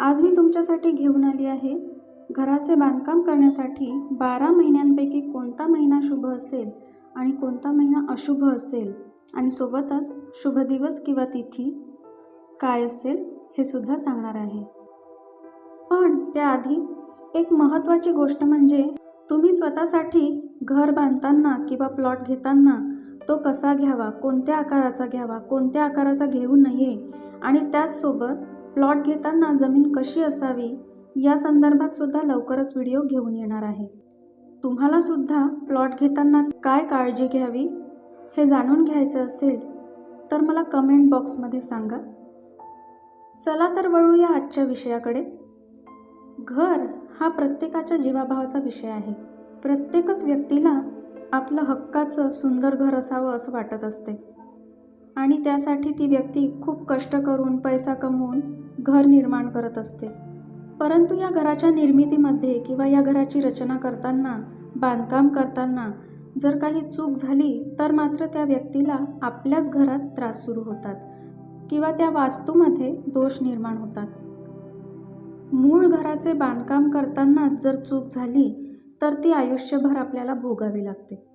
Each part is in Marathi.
आज मी तुमच्यासाठी घेऊन आली आहे घराचे बांधकाम करण्यासाठी बारा महिन्यांपैकी कोणता महिना शुभ असेल आणि कोणता महिना अशुभ असेल आणि सोबतच शुभ दिवस किंवा तिथी काय असेल हे सुद्धा सांगणार आहे. पण त्याआधी एक महत्त्वाची गोष्ट म्हणजे तुम्ही स्वतःसाठी घर बांधताना किंवा प्लॉट घेताना तो कसा घ्यावा कोणत्या आकाराचा घ्यावा कोणत्या आकाराचा घेऊ नये आणि त्याचसोबत प्लॉट घेताना जमीन कशी असावी या संदर्भात सुद्धा लवकरच व्हिडिओ घेऊन येणार आहे. तुम्हाला सुद्धा प्लॉट घेताना काय काळजी घ्यावी हे जाणून घ्यायचं असेल तर मला कमेंट बॉक्समध्ये सांगा. चला तर वळूया आजच्या विषयाकडे. घर हा प्रत्येकाच्या जीवाभावाचा विषय आहे. प्रत्येकच व्यक्तीला आपलं हक्काचं सुंदर घर असावं असं वाटत असते. आणि त्यासाठी ती व्यक्ती खूप कष्ट करून पैसा कमवून घर निर्माण करत असते. परंतु या घराच्या निर्मितीमध्ये किंवा या घराची रचना करताना बांधकाम करताना जर काही चूक झाली तर मात्र त्या व्यक्तीला आपल्याच घरात त्रास सुरू होतात किंवा त्या वास्तूमध्ये दोष निर्माण होतात. मूळ घराचे बांधकाम करताना जर चूक झाली तर ती आयुष्यभर आपल्याला भोगावी लागते.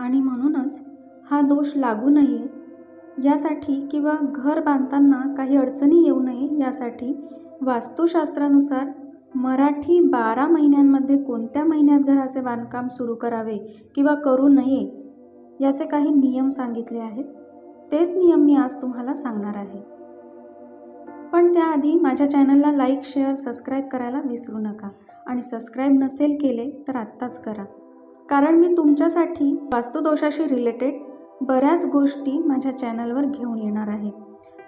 आणि म्हणूनच हा दोष लागू नये यासाठी किंवा घर बांधताना काही अडचणी येऊ नये यासाठी वास्तुशास्त्रानुसार मराठी बारा महिन्यांमध्ये कोणत्या महिन्यात घराचे बांधकाम सुरू करावे किंवा करू नये याचे काही नियम सांगितले आहेत. तेच नियम मी आज तुम्हाला सांगणार आहे. पण त्याआधी माझ्या चॅनलला लाईक शेअर सबस्क्राईब करायला विसरू नका आणि सबस्क्राईब नसेल केले तर आत्ताच करा. कारण मी तुमच्यासाठी वास्तुदोषाशी रिलेटेड बऱ्याच गोष्टी माझ्या चॅनलवर घेऊन येणार आहे.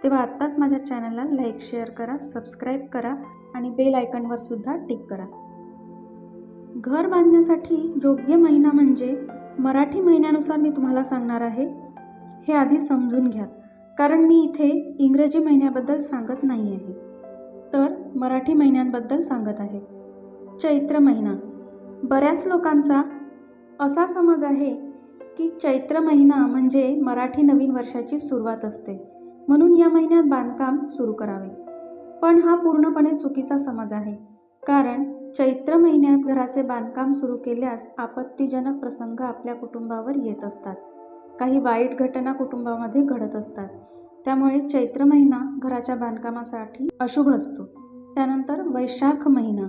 तेव्हा आत्ताच माझ्या चॅनलला लाईक शेअर करा सबस्क्राईब करा आणि बेल आयकनवर सुद्धा टिक करा. घर बांधण्यासाठी योग्य महिना म्हणजे मराठी महिन्यानुसार मी तुम्हाला सांगणार आहे. हे आधी समजून घ्या. कारण मी इथे इंग्रजी महिन्याबद्दल सांगत नाही आहे. तर मराठी महिन्यांबद्दल सांगत आहे. चैत्र महिना. बऱ्याच लोकांचा असा समज आहे की चैत्र महिना म्हणजे मराठी नवीन वर्षाची सुरुवात असते. म्हणून या महिन्यात बांधकाम सुरू करावे. पण हा पूर्णपणे चुकीचा समज आहे. कारण चैत्र महिन्यात घराचे बांधकाम सुरू केल्यास आपत्तीजनक प्रसंग आपल्या कुटुंबावर येत असतात. काही वाईट घटना कुटुंबामध्ये घडत असतात. त्यामुळे चैत्र महिना घराच्या बांधकामासाठी अशुभ असतो. त्यानंतर वैशाख महिना.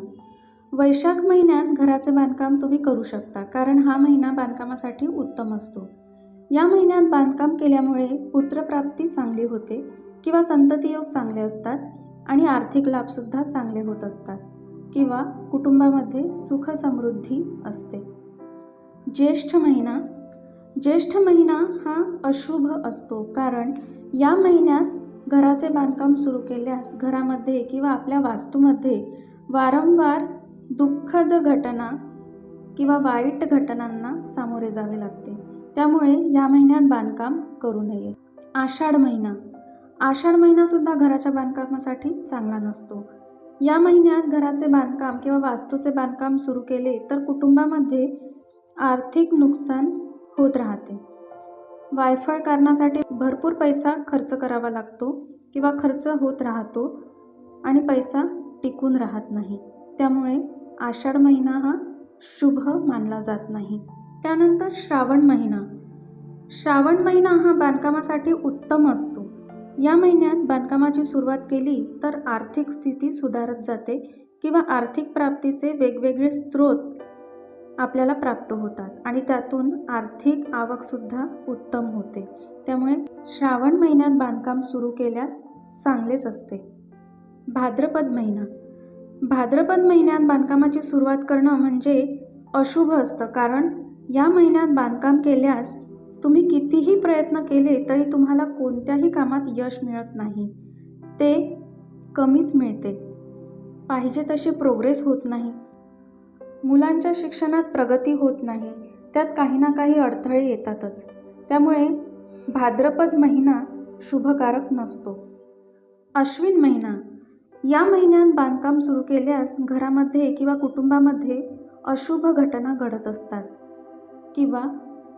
वैशाख महिन्यात घराचे बांधकाम तुम्ही करू शकता कारण हा महिना बांधकामासाठी उत्तम असतो. या महिन्यात बांधकाम केल्यामुळे पुत्रप्राप्ती चांगली होते किंवा संततियोग चांगले असतात आणि आर्थिक लाभसुद्धा चांगले होत असतात किंवा कुटुंबामध्ये सुख समृद्धी असते. ज्येष्ठ महिना. ज्येष्ठ महिना हा अशुभ असतो कारण या महिन्यात घराचे बांधकाम सुरू केल्यास घरामध्ये किंवा आपल्या वास्तूमध्ये वारंवार दुःखद घटना किंवा वाईट घटनांना सामोरे जावे लागते. त्यामुळे या महिन्यात बांधकाम करू नये. आषाढ महिना. आषाढ महिनासुद्धा घराच्या बांधकामासाठी चांगला नसतो. या महिन्यात घराचे बांधकाम किंवा वास्तूचे बांधकाम सुरू केले तर कुटुंबामध्ये आर्थिक नुकसान होत राहते. वायफळ कारणासाठी भरपूर पैसा खर्च करावा लागतो किंवा खर्च होत राहतो आणि पैसा टिकून राहत नाही. त्यामुळे आषाढ महिना हा शुभ मानला जात नाही. त्यानंतर श्रावण महिना. श्रावण महिना हा बांधकामासाठी उत्तम असतो. या महिन्यात बांधकामाची सुरुवात केली तर आर्थिक स्थिती सुधारत जाते किंवा आर्थिक प्राप्तीचे वेगवेगळे स्रोत आपल्याला प्राप्त होतात आणि त्यातून आर्थिक आवकसुद्धा उत्तम होते. त्यामुळे श्रावण महिन्यात बांधकाम सुरू केल्यास चांगलेच असते. भाद्रपद महिना. भाद्रपद महिन्यात बांधकामाची सुरुवात करणं म्हणजे अशुभ असतं कारण या महिन्यात बांधकाम केल्यास तुम्ही कितीही प्रयत्न केले तरी तुम्हाला कोणत्याही कामात यश मिळत नाही. ते कमीच मिळते. पाहिजे तशी प्रोग्रेस होत नाही. मुलांच्या शिक्षणात प्रगती होत नाही. त्यात काही ना काही अडथळे येतातच. त्यामुळे भाद्रपद महिना शुभकारक नसतो. अश्विन महिना या महिन्यात बांधकाम सुरू केल्यास घरामध्ये किंवा कुटुंबामध्ये अशुभ घटना घडत असतात किंवा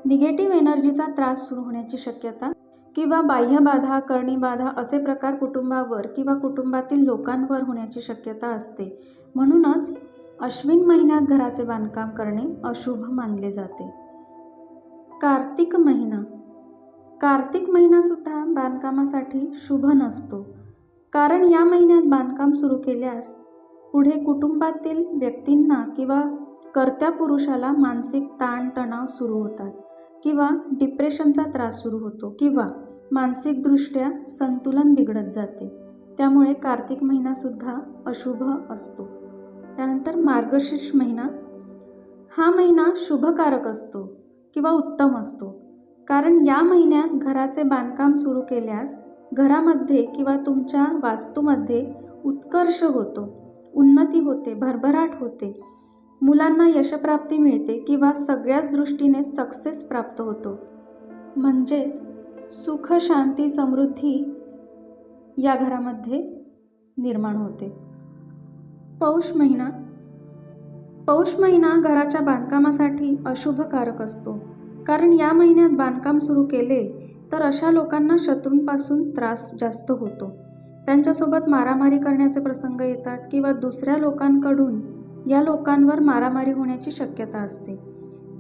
निगेटिव्ह एनर्जीचा त्रास सुरू होण्याची शक्यता किंवा बाह्यबाधा करणीबाधा असे प्रकार कुटुंबावर किंवा कुटुंबातील लोकांवर होण्याची शक्यता असते. म्हणूनच अश्विन महिन्यात घराचे बांधकाम करणे अशुभ मानले जाते. कार्तिक महिना. कार्तिक महिनासुद्धा बांधकामासाठी शुभ नसतो. कारण या महिन्यात बांधकाम सुरू केल्यास पुढे कुटुंबातील व्यक्तींना किंवा कर्त्या पुरुषाला मानसिक ताणतणाव सुरू होतात किंवा डिप्रेशनचा त्रास सुरू होतो किंवा मानसिकदृष्ट्या संतुलन बिघडत जाते. त्यामुळे कार्तिक महिनासुद्धा अशुभ असतो. त्यानंतर मार्गशीर्ष महिना. हा महिना शुभकारक असतो किंवा उत्तम असतो. कारण या महिन्यात घराचे बांधकाम सुरू केल्यास घरामध्ये किंवा तुमच्या वास्तूमध्ये उत्कर्ष होतो उन्नती होते भरभराट होते. मुलांना यशप्राप्ती मिळते किंवा सगळ्याच दृष्टीने सक्सेस प्राप्त होतो. म्हणजेच सुख शांती समृद्धी या घरामध्ये निर्माण होते. पौष महिना. पौष महिना घराच्या बांधकामासाठी अशुभकारक असतो. कारण या महिन्यात बांधकाम सुरू केले तर अशा लोकांना शत्रूंपासून त्रास जास्त होतो. त्यांच्यासोबत मारामारी करण्याचे प्रसंग येतात किंवा दुसऱ्या लोकांकडून या लोकांवर मारामारी होण्याची शक्यता असते.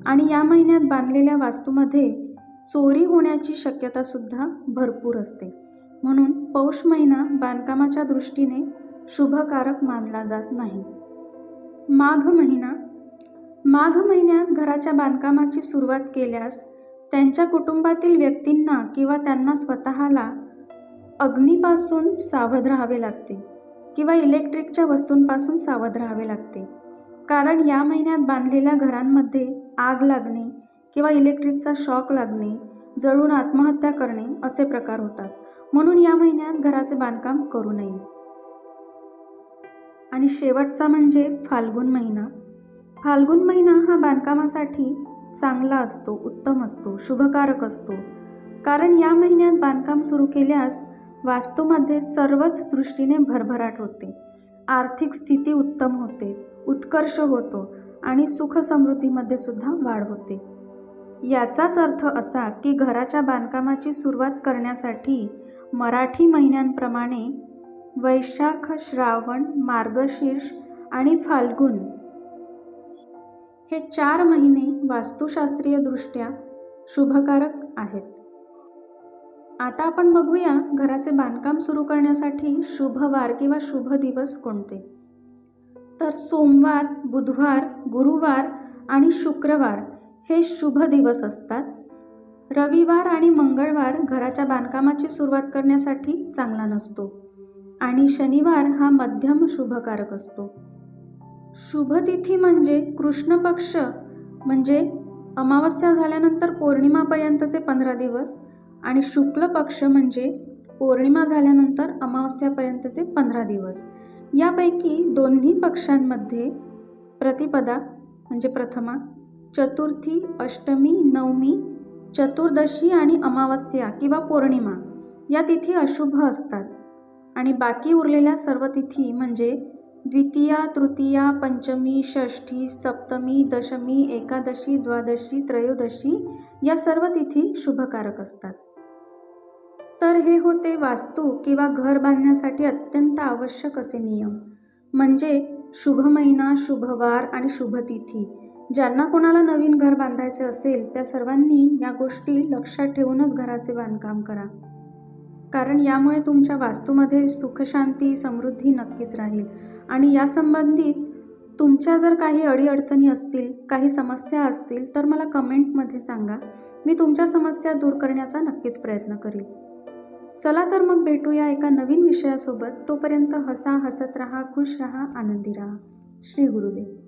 आणि या महिन्यात बांधलेल्या वास्तूमध्ये चोरी होण्याची शक्यतासुद्धा भरपूर असते. म्हणून पौष महिना बांधकामाच्या दृष्टीने शुभकारक मानला जात नाही. माघ महिना. माघ महिन्यात घराच्या बांधकामाची सुरुवात केल्यास त्यांच्या कुटुंबातील व्यक्तींना किंवा त्यांना स्वतःला अग्नीपासून सावध राहावे लागते किंवा इलेक्ट्रिकच्या वस्तूंपासून सावध राहावे लागते. कारण या महिन्यात बांधलेल्या घरांमध्ये आग लागणे किंवा इलेक्ट्रिकचा शॉक लागणे जळून आत्महत्या करणे असे प्रकार होतात. म्हणून या महिन्यात घराचे बांधकाम करू नये. आणि शेवटचा म्हणजे फाल्गुन महिना. फाल्गुन महिना हा बांधकामासाठी चांगला असतो उत्तम असतो शुभकारक असतो. कारण या महिन्यात बांधकाम सुरू केल्यास वास्तूमध्ये सर्वच दृष्टीने भरभराट होते. आर्थिक स्थिती उत्तम होते उत्कर्ष होतो आणि सुख समृद्धीमध्ये सुद्धा वाढ होते. याचाच अर्थ असा की घराच्या बांधकामाची सुरुवात करण्यासाठी मराठी महिन्यांप्रमाणे वैशाख श्रावण मार्गशीर्ष आणि फाल्गुन हे चार महिने वास्तुशास्त्रीयदृष्ट्या शुभकारक आहेत. आता आपण बघूया घराचे बांधकाम सुरू करण्यासाठी शुभ वार किंवा शुभ दिवस कोणते. तर सोमवार बुधवार गुरुवार आणि शुक्रवार हे शुभ दिवस असतात. रविवार आणि मंगळवार घराच्या बांधकामाची सुरुवात करण्यासाठी चांगला नसतो आणि शनिवार हा मध्यम शुभकारक असतो. शुभतिथी म्हणजे कृष्ण पक्ष म्हणजे अमावस्या झाल्यानंतर पौर्णिमापर्यंतचे पंधरा दिवस आणि शुक्ल पक्ष म्हणजे पौर्णिमा झाल्यानंतर अमावस्यापर्यंतचे पंधरा दिवस. यापैकी दोन्ही पक्षांमध्ये प्रतिपदा म्हणजे प्रथमा चतुर्थी अष्टमी नवमी चतुर्दशी आणि अमावस्या किंवा पौर्णिमा या तिथी अशुभ असतात. आणि बाकी उरलेल्या सर्व तिथी म्हणजे द्वितीया तृतीया पंचमी षष्ठी सप्तमी दशमी एकादशी द्वादशी त्रयोदशी या सर्व तिथी शुभकारक असतात. तर हे होते वास्तू किंवा घर बांधण्यासाठी अत्यंत आवश्यक असे नियम. म्हणजे शुभ महिना शुभवार आणि शुभतिथी ज्यांना कोणाला नवीन घर बांधायचे असेल त्या सर्वांनी या गोष्टी लक्षात ठेवूनच घराचे बांधकाम करा. कारण यामुळे तुमच्या वास्तूमध्ये सुखशांती समृद्धी नक्कीच राहील. आणि या संबंधित तुमच्या जर काही अडीअडचणी असतील काही समस्या असतील तर मला कमेंटमध्ये सांगा. मी तुमच्या समस्या दूर करण्याचा नक्कीच प्रयत्न करेन. चला तर मग भेटूया एका नवीन विषयासोबत. तोपर्यंत हसा हसत राहा खुश राहा आनंदी राहा. श्री गुरुदेव.